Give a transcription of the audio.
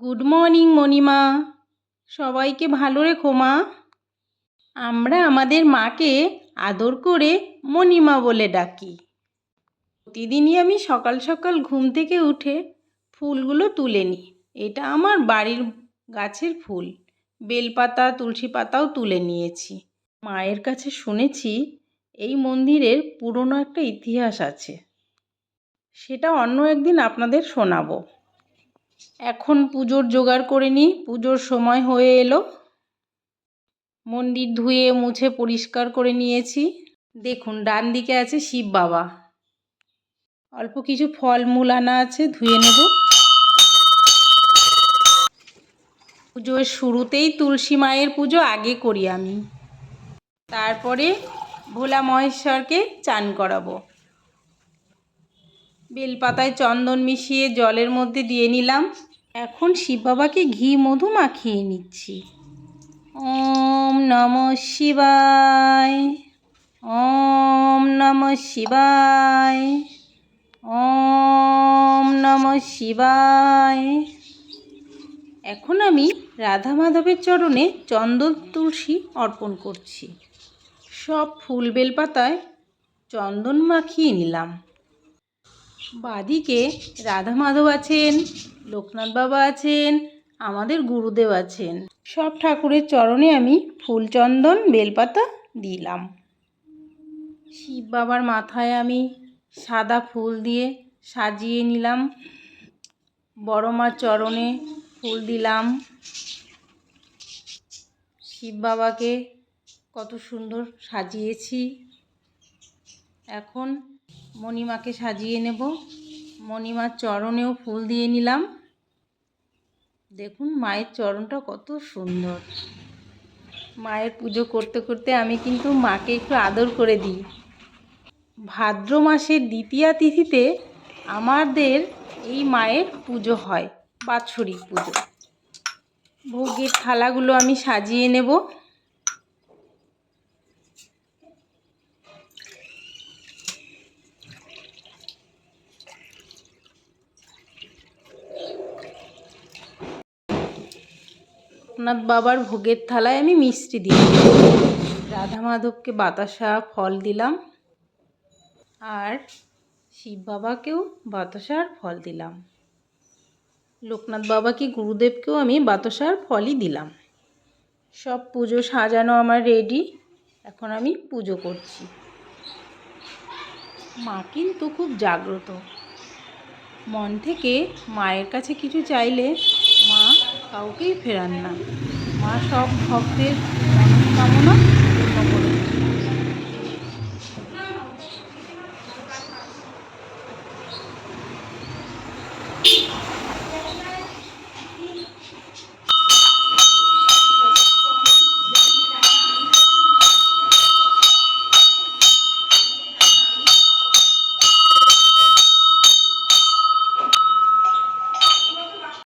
Good morning Monima. সবাইকে ভালো রেখো, মা। আমরা আমাদের মাকে আদর করে মণিমা বলে ডাকি। প্রতিদিনই আমি সকাল সকাল ঘুম থেকে উঠে ফুলগুলো তুলে নিই। এটা আমার বাড়ির গাছের ফুল। বেলপাতা, তুলসী পাতাও তুলে নিয়েছি। মায়ের কাছে শুনেছি এই মন্দিরের পুরনো একটা ইতিহাস আছে। সেটা অন্য একদিন আপনাদের শোনাবো। এখন পুজোর জোগাড় করে নিই পুজোর সময় হয়ে এলো। মন্দির ধুয়ে মুছে পরিষ্কার করে নিয়েছি। দেখুন, ডান দিকে আছে শিব বাবা। অল্প কিছু ফলমূল আনা আছে, ধুয়ে নেব। পুজোর শুরুতেই তুলসী মায়ের পুজো, আগে করি আমি। তারপরে ভোলা মহেশ্বরকে চান করাবো। বেলপাতায় চন্দন মিশিয়ে জলের মধ্যে দিয়ে নিলাম। এখন শিব বাবাকে ঘি মধু মাখিয়ে নিচ্ছি। ওম নম শিবায়। ওম নম শিবায়। ওম নম শিবায়। এখন আমি রাধা মাধবের চরণে চন্দন তুলসী অর্পণ করছি। সব ফুল বেলপাতায় চন্দন মাখিয়ে নিলাম। বাদিকে রাধা মাধব আছেন, লোকনাথ বাবা আছেন, আমাদের গুরুদেব আছেন। সব ঠাকুরের চরণে আমি ফুল চন্দন, বেলপাতা দিলাম। শিব বাবার মাথায় আমি সাদা ফুল দিয়ে সাজিয়ে নিলাম। বড় মার চরণে ফুল দিলাম। শিব বাবাকে কত সুন্দর সাজিয়েছি। এখন মণিমাকে সাজিয়ে নেব। মণিমার চরণেও ফুল দিয়ে নিলাম। দেখুন, মায়ের চরণটা কত সুন্দর। মায়ের পুজো করতে করতে আমি কিন্তু মাকে একটু আদর করে দিই। ভাদ্র মাসের দ্বিতীয়া তিথিতে আমাদের এই মায়ের পুজো হয়, বাৎসরিক পুজো। ভোগের থালাগুলো আমি সাজিয়ে নেব। লোকনাথ বাবার ভোগের থালায় আমি মিষ্টি দিয়ে রাধা মাধবকে বাতাসা ফল দিলাম আর শিব বাবাকেও বাতাসার ফল দিলাম। লোকনাথ বাবাকে গুরুদেবকেও আমি বাতাসার ফলই দিলাম। সব পুজো সাজানো আমার রেডি এখন আমি পুজো করছি। মা কিন্তু খুব জাগ্রত। মন থেকে মায়ের কাছে কিছু চাইলে মা কাউকেই ফেরান না। মা সব ভক্তের মনস্কামনা